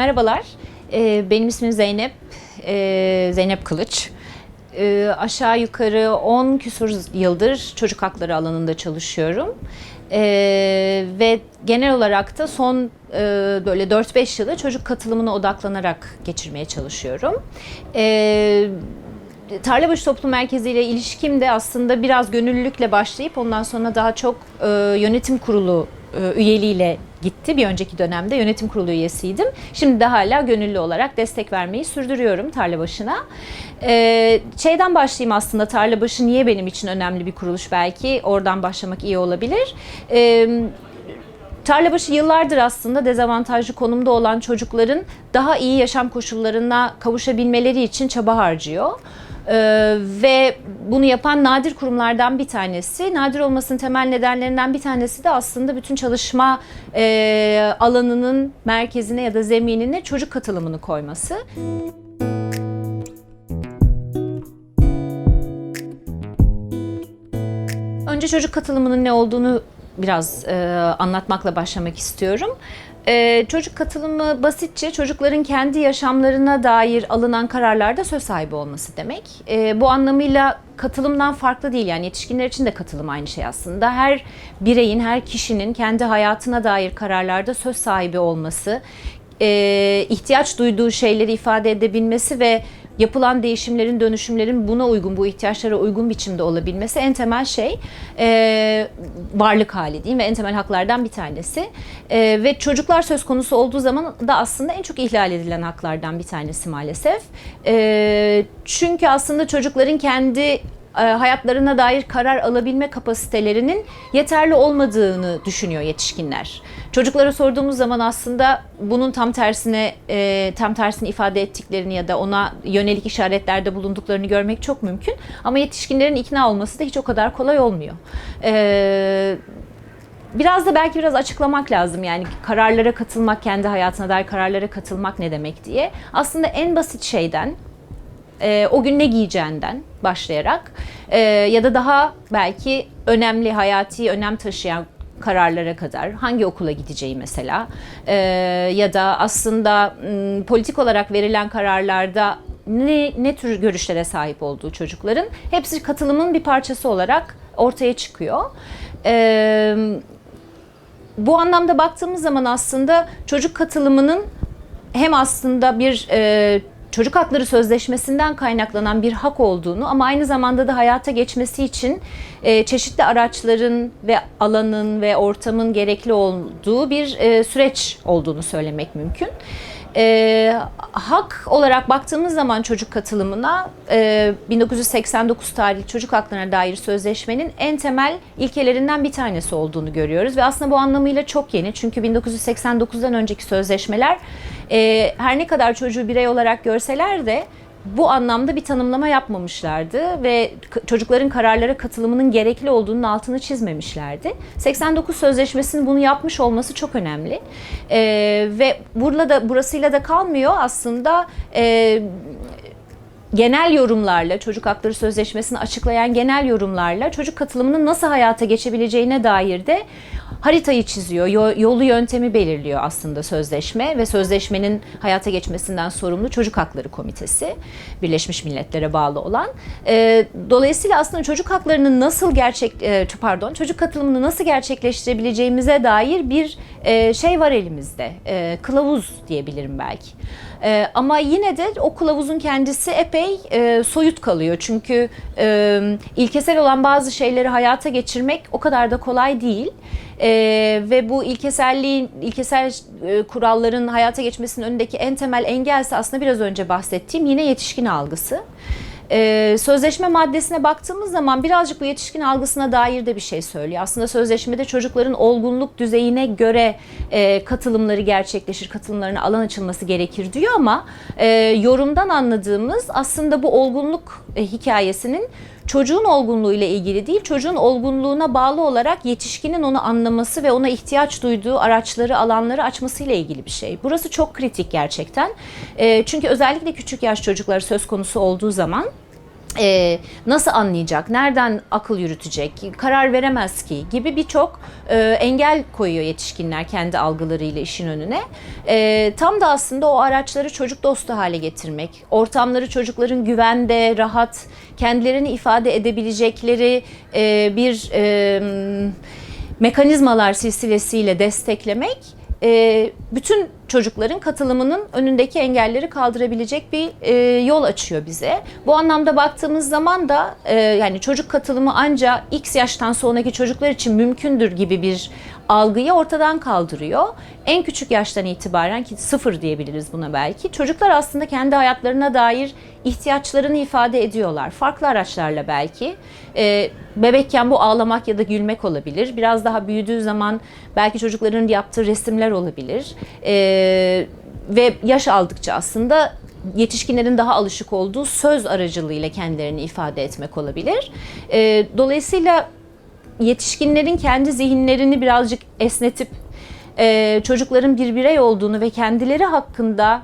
Merhabalar, Ee, benim ismim Zeynep, Ee, Zeynep Kılıç. Ee, aşağı yukarı 10 küsur yıldır çocuk hakları alanında çalışıyorum. Ve genel olarak da son e, böyle 4-5 yılı çocuk katılımına odaklanarak geçirmeye çalışıyorum. Tarlabaşı Toplum Merkezi ile ilişkim de aslında biraz gönüllülükle başlayıp ondan sonra daha çok e, yönetim kurulu üyeliğiyle gitti. Bir önceki dönemde yönetim kurulu üyesiydim. Şimdi de hala gönüllü olarak destek vermeyi sürdürüyorum Tarlabaşı'na. E, şeyden başlayayım aslında Tarlabaşı niye benim için önemli bir kuruluş belki oradan başlamak iyi olabilir. E, Tarlabaşı yıllardır aslında dezavantajlı konumda olan çocukların daha iyi yaşam koşullarına kavuşabilmeleri için çaba harcıyor. Ee, ve bunu yapan nadir kurumlardan bir tanesi. Nadir olmasının temel nedenlerinden bir tanesi de aslında bütün çalışma e, alanının merkezine ya da zeminine çocuk katılımını koyması. Önce çocuk katılımının ne olduğunu biraz e, anlatmakla başlamak istiyorum. E, çocuk katılımı basitçe çocukların kendi yaşamlarına dair alınan kararlarda söz sahibi olması demek. E, bu anlamıyla katılımdan farklı değil yani yetişkinler için de katılım aynı şey aslında. Her bireyin, her kişinin kendi hayatına dair kararlarda söz sahibi olması, e, ihtiyaç duyduğu şeyleri ifade edebilmesi ve yapılan değişimlerin, dönüşümlerin buna uygun, bu ihtiyaçlara uygun biçimde olabilmesi en temel şey e, varlık hali değil mi? En temel haklardan bir tanesi. E, ve çocuklar söz konusu olduğu zaman da aslında en çok ihlal edilen haklardan bir tanesi maalesef. E, çünkü aslında çocukların kendi hayatlarına dair karar alabilme kapasitelerinin yeterli olmadığını düşünüyor yetişkinler. Çocuklara sorduğumuz zaman aslında bunun tam tersine e, tam tersini ifade ettiklerini ya da ona yönelik işaretlerde bulunduklarını görmek çok mümkün. Ama yetişkinlerin ikna olması da hiç o kadar kolay olmuyor. E, biraz da belki biraz açıklamak lazım yani kararlara katılmak, kendi hayatına dair kararlara katılmak ne demek diye. Aslında en basit şeyden e, o gün ne giyeceğinden başlayarak e, ya da daha belki önemli hayati önem taşıyan kararlara kadar hangi okula gideceği mesela e, ya da aslında m, politik olarak verilen kararlarda ne, ne tür görüşlere sahip olduğu çocukların hepsi katılımın bir parçası olarak ortaya çıkıyor. E, bu anlamda baktığımız zaman aslında çocuk katılımının hem aslında bir e, çocuk hakları sözleşmesinden kaynaklanan bir hak olduğunu ama aynı zamanda da hayata geçmesi için e, çeşitli araçların ve alanın ve ortamın gerekli olduğu bir e, süreç olduğunu söylemek mümkün. E, hak olarak baktığımız zaman çocuk katılımına e, 1989 tarihli çocuk haklarına dair sözleşmenin en temel ilkelerinden bir tanesi olduğunu görüyoruz ve aslında bu anlamıyla çok yeni çünkü 1989'dan önceki sözleşmeler e, her ne kadar çocuğu birey olarak görseler de bu anlamda bir tanımlama yapmamışlardı ve çocukların kararlara katılımının gerekli olduğunun altını çizmemişlerdi. 89 Sözleşmesi'nin bunu yapmış olması çok önemli. Ee, ve burada da burasıyla da kalmıyor aslında e, genel yorumlarla, çocuk hakları sözleşmesini açıklayan genel yorumlarla çocuk katılımının nasıl hayata geçebileceğine dair de haritayı çiziyor, yo- yolu yöntemi belirliyor aslında sözleşme ve sözleşmenin hayata geçmesinden sorumlu Çocuk Hakları Komitesi, Birleşmiş Milletler'e bağlı olan. Ee, dolayısıyla aslında çocuk haklarının nasıl gerçek, e, pardon, çocuk katılımını nasıl gerçekleştirebileceğimize dair bir e, şey var elimizde, e, kılavuz diyebilirim belki. E, ama yine de o kılavuzun kendisi epey e, soyut kalıyor. Çünkü e, ilkesel olan bazı şeyleri hayata geçirmek o kadar da kolay değil. E, ve bu ilkeselliğin, ilkesel e, kuralların hayata geçmesinin önündeki en temel engelse aslında biraz önce bahsettiğim yine yetişkin algısı. Ee, sözleşme maddesine baktığımız zaman birazcık bu yetişkin algısına dair de bir şey söylüyor. Aslında sözleşmede çocukların olgunluk düzeyine göre e, katılımları gerçekleşir, katılımlarına alan açılması gerekir diyor ama e, yorumdan anladığımız aslında bu olgunluk e, hikayesinin çocuğun olgunluğuyla ilgili değil, çocuğun olgunluğuna bağlı olarak yetişkinin onu anlaması ve ona ihtiyaç duyduğu araçları, alanları açmasıyla ilgili bir şey. Burası çok kritik gerçekten. E, çünkü özellikle küçük yaş çocukları söz konusu olduğu zaman e, nasıl anlayacak, nereden akıl yürütecek, karar veremez ki gibi birçok e, engel koyuyor yetişkinler kendi algılarıyla işin önüne. E, tam da aslında o araçları çocuk dostu hale getirmek, ortamları çocukların güvende, rahat, kendilerini ifade edebilecekleri e, bir e, mekanizmalar silsilesiyle desteklemek e, bütün çocukların katılımının önündeki engelleri kaldırabilecek bir e, yol açıyor bize. Bu anlamda baktığımız zaman da e, yani çocuk katılımı ancak X yaştan sonraki çocuklar için mümkündür gibi bir algıyı ortadan kaldırıyor. En küçük yaştan itibaren ki sıfır diyebiliriz buna belki. Çocuklar aslında kendi hayatlarına dair ihtiyaçlarını ifade ediyorlar. Farklı araçlarla belki. E, bebekken bu ağlamak ya da gülmek olabilir. Biraz daha büyüdüğü zaman belki çocukların yaptığı resimler olabilir. E, ve yaş aldıkça aslında yetişkinlerin daha alışık olduğu söz aracılığıyla kendilerini ifade etmek olabilir. E, dolayısıyla yetişkinlerin kendi zihinlerini birazcık esnetip e, çocukların bir birey olduğunu ve kendileri hakkında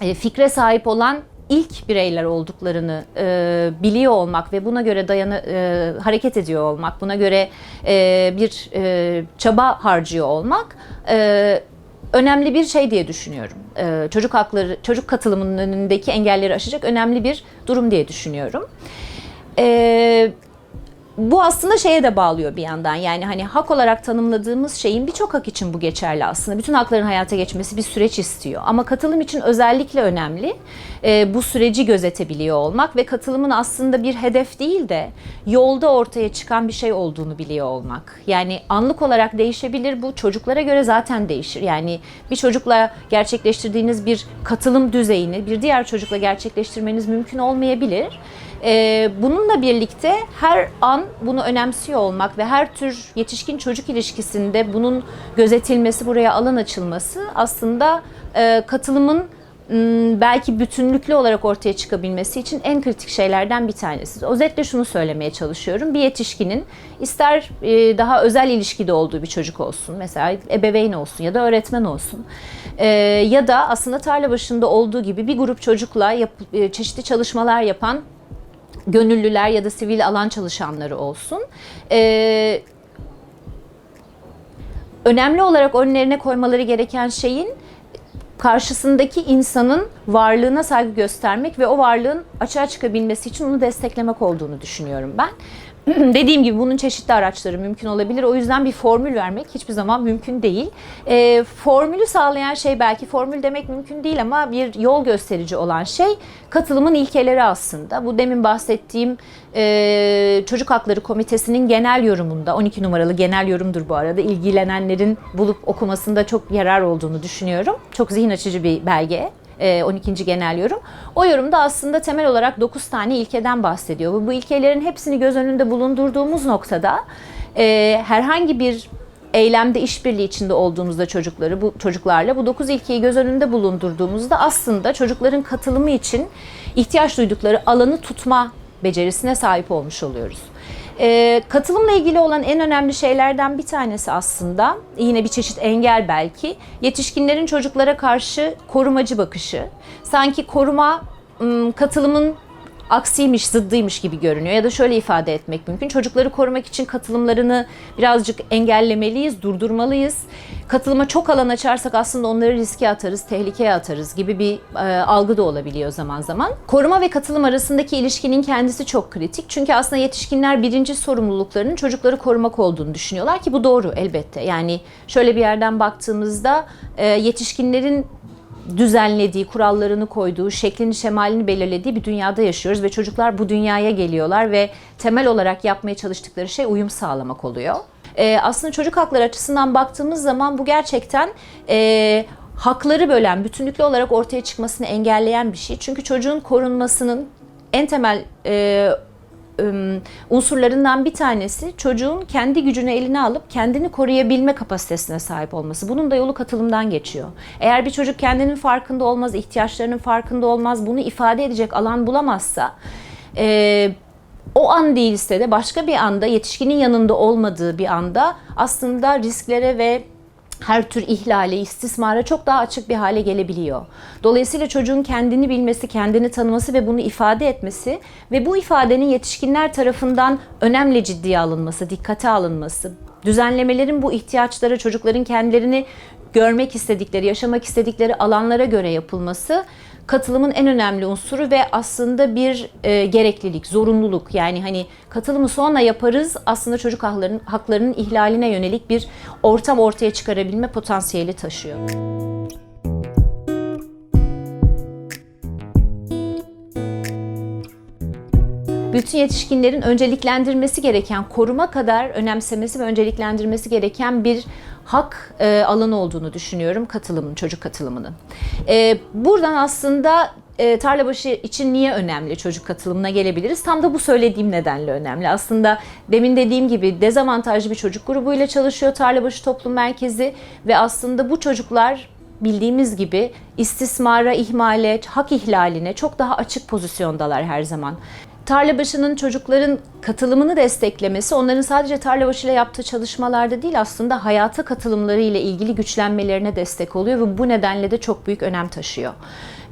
e, fikre sahip olan ilk bireyler olduklarını e, biliyor olmak ve buna göre dayanı e, hareket ediyor olmak, buna göre e, bir e, çaba harcıyor olmak e, önemli bir şey diye düşünüyorum. E, çocuk hakları, çocuk katılımının önündeki engelleri aşacak önemli bir durum diye düşünüyorum. E, bu aslında şeye de bağlıyor bir yandan. Yani hani hak olarak tanımladığımız şeyin birçok hak için bu geçerli aslında. Bütün hakların hayata geçmesi bir süreç istiyor. Ama katılım için özellikle önemli e, bu süreci gözetebiliyor olmak ve katılımın aslında bir hedef değil de yolda ortaya çıkan bir şey olduğunu biliyor olmak. Yani anlık olarak değişebilir bu. Çocuklara göre zaten değişir. Yani bir çocukla gerçekleştirdiğiniz bir katılım düzeyini bir diğer çocukla gerçekleştirmeniz mümkün olmayabilir. Ee, bununla birlikte her an bunu önemsiyor olmak ve her tür yetişkin çocuk ilişkisinde bunun gözetilmesi, buraya alan açılması aslında e, katılımın belki bütünlüklü olarak ortaya çıkabilmesi için en kritik şeylerden bir tanesi. Özetle şunu söylemeye çalışıyorum. Bir yetişkinin ister e, daha özel ilişkide olduğu bir çocuk olsun, mesela ebeveyn olsun ya da öğretmen olsun e, ya da aslında tarla başında olduğu gibi bir grup çocukla e, çeşitli çalışmalar yapan gönüllüler ya da sivil alan çalışanları olsun. Ee, önemli olarak önlerine koymaları gereken şeyin karşısındaki insanın varlığına saygı göstermek ve o varlığın açığa çıkabilmesi için onu desteklemek olduğunu düşünüyorum ben. Dediğim gibi bunun çeşitli araçları mümkün olabilir. O yüzden bir formül vermek hiçbir zaman mümkün değil. E, formülü sağlayan şey belki formül demek mümkün değil ama bir yol gösterici olan şey katılımın ilkeleri aslında. Bu demin bahsettiğim e, Çocuk Hakları Komitesi'nin genel yorumunda 12 numaralı genel yorumdur bu arada. ilgilenenlerin bulup okumasında çok yarar olduğunu düşünüyorum. Çok zihin açıcı bir belge. 12. E, genel yorum. O yorumda aslında temel olarak 9 tane ilkeden bahsediyor. Bu ilkelerin hepsini göz önünde bulundurduğumuz noktada e, herhangi bir eylemde işbirliği içinde olduğumuzda çocukları bu çocuklarla bu 9 ilkeyi göz önünde bulundurduğumuzda aslında çocukların katılımı için ihtiyaç duydukları alanı tutma becerisine sahip olmuş oluyoruz. E, katılımla ilgili olan en önemli şeylerden bir tanesi aslında yine bir çeşit engel belki yetişkinlerin çocuklara karşı korumacı bakışı. Sanki koruma katılımın aksiymiş, zıddıymış gibi görünüyor. Ya da şöyle ifade etmek mümkün. Çocukları korumak için katılımlarını birazcık engellemeliyiz, durdurmalıyız. Katılıma çok alan açarsak aslında onları riske atarız, tehlikeye atarız gibi bir e, algı da olabiliyor zaman zaman. Koruma ve katılım arasındaki ilişkinin kendisi çok kritik. Çünkü aslında yetişkinler birinci sorumluluklarının çocukları korumak olduğunu düşünüyorlar ki bu doğru elbette. Yani şöyle bir yerden baktığımızda e, yetişkinlerin düzenlediği, kurallarını koyduğu, şeklini, şemalini belirlediği bir dünyada yaşıyoruz ve çocuklar bu dünyaya geliyorlar ve temel olarak yapmaya çalıştıkları şey uyum sağlamak oluyor. Ee, aslında çocuk hakları açısından baktığımız zaman bu gerçekten e, hakları bölen, bütünlüklü olarak ortaya çıkmasını engelleyen bir şey. Çünkü çocuğun korunmasının en temel e, unsurlarından bir tanesi çocuğun kendi gücünü eline alıp kendini koruyabilme kapasitesine sahip olması. Bunun da yolu katılımdan geçiyor. Eğer bir çocuk kendinin farkında olmaz, ihtiyaçlarının farkında olmaz, bunu ifade edecek alan bulamazsa e, o an değilse de başka bir anda yetişkinin yanında olmadığı bir anda aslında risklere ve her tür ihlale, istismara çok daha açık bir hale gelebiliyor. Dolayısıyla çocuğun kendini bilmesi, kendini tanıması ve bunu ifade etmesi ve bu ifadenin yetişkinler tarafından önemli ciddiye alınması, dikkate alınması, düzenlemelerin bu ihtiyaçlara çocukların kendilerini görmek istedikleri, yaşamak istedikleri alanlara göre yapılması katılımın en önemli unsuru ve aslında bir e, gereklilik, zorunluluk. Yani hani katılımı sonra yaparız aslında çocuk haklarının, haklarının ihlaline yönelik bir ortam ortaya çıkarabilme potansiyeli taşıyor. bütün yetişkinlerin önceliklendirmesi gereken, koruma kadar önemsemesi ve önceliklendirmesi gereken bir hak e, alanı olduğunu düşünüyorum katılımın, çocuk katılımının. E, buradan aslında e, tarlabaşı için niye önemli çocuk katılımına gelebiliriz? Tam da bu söylediğim nedenle önemli. Aslında demin dediğim gibi dezavantajlı bir çocuk grubuyla çalışıyor Tarlabaşı Toplum Merkezi ve aslında bu çocuklar bildiğimiz gibi istismara, ihmale, hak ihlaline çok daha açık pozisyondalar her zaman. Tarlabaşı'nın çocukların katılımını desteklemesi, onların sadece Tarlabaşı ile yaptığı çalışmalarda değil aslında hayata katılımları ile ilgili güçlenmelerine destek oluyor ve bu nedenle de çok büyük önem taşıyor.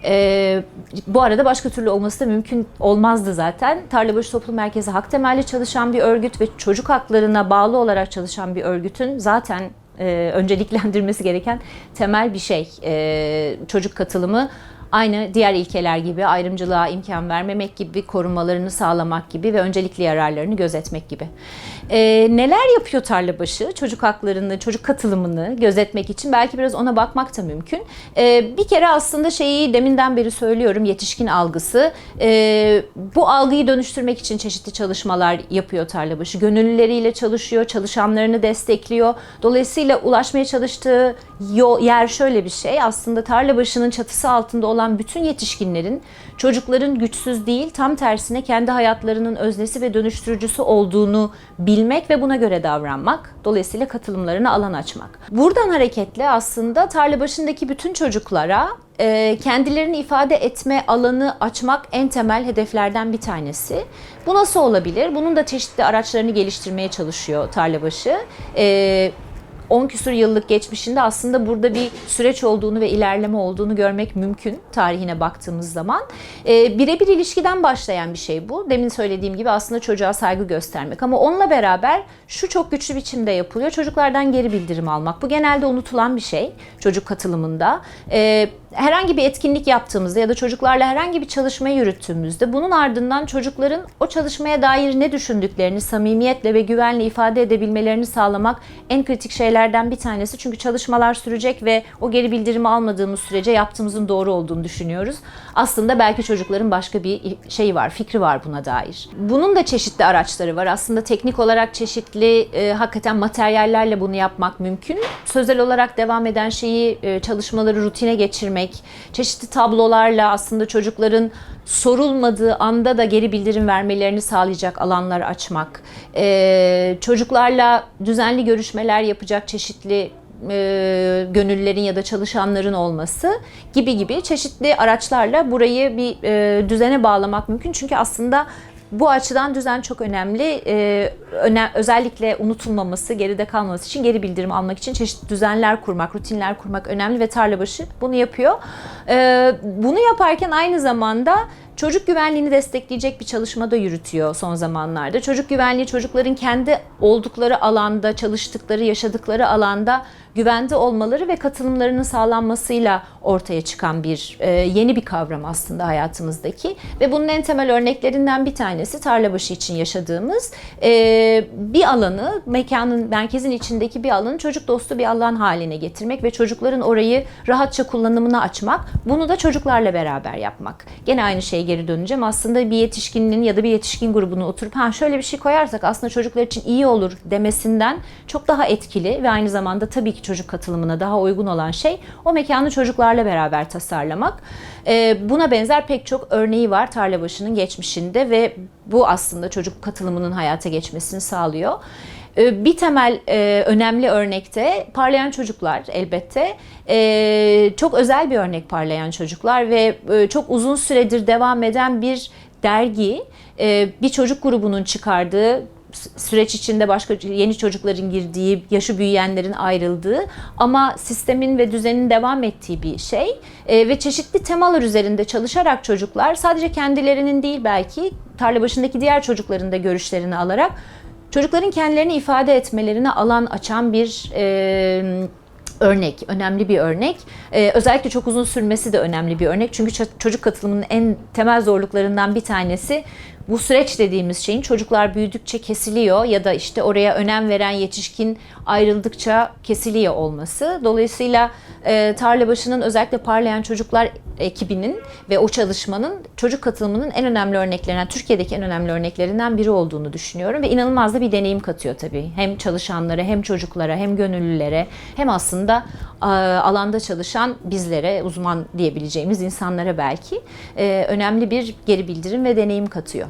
Ee, bu arada başka türlü olması da mümkün olmazdı zaten. Tarlabaşı Toplum Merkezi hak temelli çalışan bir örgüt ve çocuk haklarına bağlı olarak çalışan bir örgütün zaten e, önceliklendirmesi gereken temel bir şey. E, çocuk katılımı aynı diğer ilkeler gibi ayrımcılığa imkan vermemek gibi, korumalarını sağlamak gibi ve öncelikli yararlarını gözetmek gibi. Ee, neler yapıyor Tarlabaşı? Çocuk haklarını, çocuk katılımını gözetmek için belki biraz ona bakmak da mümkün. Ee, bir kere aslında şeyi deminden beri söylüyorum, yetişkin algısı. Ee, bu algıyı dönüştürmek için çeşitli çalışmalar yapıyor Tarlabaşı. Gönüllüleriyle çalışıyor, çalışanlarını destekliyor. Dolayısıyla ulaşmaya çalıştığı yer şöyle bir şey. Aslında Tarlabaşı'nın çatısı altında olan bütün yetişkinlerin çocukların güçsüz değil, tam tersine kendi hayatlarının öznesi ve dönüştürücüsü olduğunu bilmek ve buna göre davranmak. Dolayısıyla katılımlarına alan açmak. Buradan hareketle aslında tarla başındaki bütün çocuklara e, kendilerini ifade etme alanı açmak en temel hedeflerden bir tanesi. Bu nasıl olabilir? Bunun da çeşitli araçlarını geliştirmeye çalışıyor Tarlabaşı. E, 10 küsur yıllık geçmişinde aslında burada bir süreç olduğunu ve ilerleme olduğunu görmek mümkün tarihine baktığımız zaman. E, birebir ilişkiden başlayan bir şey bu. Demin söylediğim gibi aslında çocuğa saygı göstermek ama onunla beraber şu çok güçlü biçimde yapılıyor. Çocuklardan geri bildirim almak. Bu genelde unutulan bir şey çocuk katılımında. E, herhangi bir etkinlik yaptığımızda ya da çocuklarla herhangi bir çalışmayı yürüttüğümüzde bunun ardından çocukların o çalışmaya dair ne düşündüklerini samimiyetle ve güvenle ifade edebilmelerini sağlamak en kritik şeylerden bir tanesi. Çünkü çalışmalar sürecek ve o geri bildirimi almadığımız sürece yaptığımızın doğru olduğunu düşünüyoruz. Aslında belki çocukların başka bir şeyi var, fikri var buna dair. Bunun da çeşitli araçları var. Aslında teknik olarak çeşitli e, hakikaten materyallerle bunu yapmak mümkün. Sözel olarak devam eden şeyi e, çalışmaları rutine geçirmek, çeşitli tablolarla aslında çocukların sorulmadığı anda da geri bildirim vermelerini sağlayacak alanlar açmak, e, çocuklarla düzenli görüşmeler yapacak çeşitli e, gönüllülerin ya da çalışanların olması gibi gibi çeşitli araçlarla burayı bir e, düzene bağlamak mümkün. Çünkü aslında bu açıdan düzen çok önemli. Ee, öne, özellikle unutulmaması, geride kalmaması için geri bildirim almak için çeşitli düzenler kurmak, rutinler kurmak önemli ve Tarlabaşı bunu yapıyor. Ee, bunu yaparken aynı zamanda çocuk güvenliğini destekleyecek bir çalışma da yürütüyor son zamanlarda. Çocuk güvenliği çocukların kendi oldukları alanda, çalıştıkları, yaşadıkları alanda güvende olmaları ve katılımlarının sağlanmasıyla ortaya çıkan bir e, yeni bir kavram aslında hayatımızdaki ve bunun en temel örneklerinden bir tanesi Tarlabaşı için yaşadığımız e, bir alanı mekanın merkezin içindeki bir alanı çocuk dostu bir alan haline getirmek ve çocukların orayı rahatça kullanımına açmak. Bunu da çocuklarla beraber yapmak. Gene aynı şeye geri döneceğim. Aslında bir yetişkinin ya da bir yetişkin grubunu oturup ha şöyle bir şey koyarsak aslında çocuklar için iyi olur demesinden çok daha etkili ve aynı zamanda tabii ki çocuk katılımına daha uygun olan şey o mekanı çocuklarla beraber tasarlamak. Ee, buna benzer pek çok örneği var Tarlabaşı'nın geçmişinde ve bu aslında çocuk katılımının hayata geçmesini sağlıyor. Ee, bir temel e, önemli örnekte parlayan çocuklar elbette. Ee, çok özel bir örnek parlayan çocuklar ve e, çok uzun süredir devam eden bir dergi. Bir çocuk grubunun çıkardığı sü- süreç içinde başka yeni çocukların girdiği, yaşı büyüyenlerin ayrıldığı ama sistemin ve düzenin devam ettiği bir şey. E, ve çeşitli temalar üzerinde çalışarak çocuklar sadece kendilerinin değil belki tarla başındaki diğer çocukların da görüşlerini alarak çocukların kendilerini ifade etmelerine alan açan bir e, örnek, önemli bir örnek. Ee, özellikle çok uzun sürmesi de önemli bir örnek. Çünkü ço- çocuk katılımının en temel zorluklarından bir tanesi bu süreç dediğimiz şeyin çocuklar büyüdükçe kesiliyor ya da işte oraya önem veren yetişkin ayrıldıkça kesiliyor olması. Dolayısıyla e, Tarlabaşı'nın özellikle parlayan çocuklar ekibinin ve o çalışmanın çocuk katılımının en önemli örneklerinden, Türkiye'deki en önemli örneklerinden biri olduğunu düşünüyorum ve inanılmaz da bir deneyim katıyor tabii. Hem çalışanlara, hem çocuklara, hem gönüllülere, hem aslında alanda çalışan bizlere, uzman diyebileceğimiz insanlara belki e, önemli bir geri bildirim ve deneyim katıyor.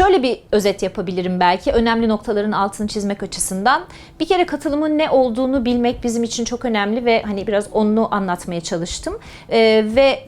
Şöyle bir özet yapabilirim belki önemli noktaların altını çizmek açısından. Bir kere katılımın ne olduğunu bilmek bizim için çok önemli ve hani biraz onu anlatmaya çalıştım. Ee, ve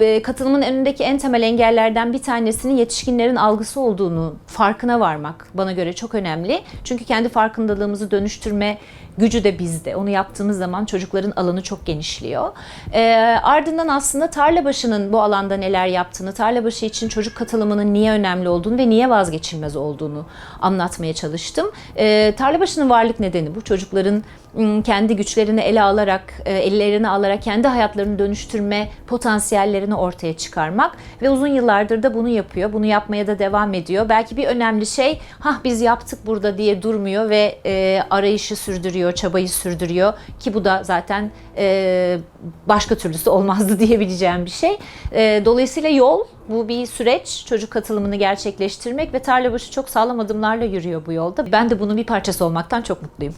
e, katılımın önündeki en temel engellerden bir tanesinin yetişkinlerin algısı olduğunu farkına varmak bana göre çok önemli. Çünkü kendi farkındalığımızı dönüştürme gücü de bizde. Onu yaptığımız zaman çocukların alanı çok genişliyor. Ee, ardından aslında Tarlabaşı'nın bu alanda neler yaptığını, Tarlabaşı için çocuk katılımının niye önemli olduğunu ve niye vazgeçilmez olduğunu anlatmaya çalıştım. Ee, Tarlabaşı'nın varlık nedeni bu. Çocukların ım, kendi güçlerini ele alarak, e, ellerine alarak kendi hayatlarını dönüştürme potansiyellerini ortaya çıkarmak ve uzun yıllardır da bunu yapıyor. Bunu yapmaya da devam ediyor. Belki bir önemli şey, ha biz yaptık burada diye durmuyor ve e, arayışı sürdürüyor, çabayı sürdürüyor ki bu da zaten e, başka türlüsü olmazdı diyebileceğim bir şey. E, dolayısıyla yol bu bir süreç. Çocuk katılımını gerçekleştirmek ve Tarlabaşı çok sağlam adımlarla yürüyor bu yolda. Ben de bunun bir parçası olmaktan çok mutluyum.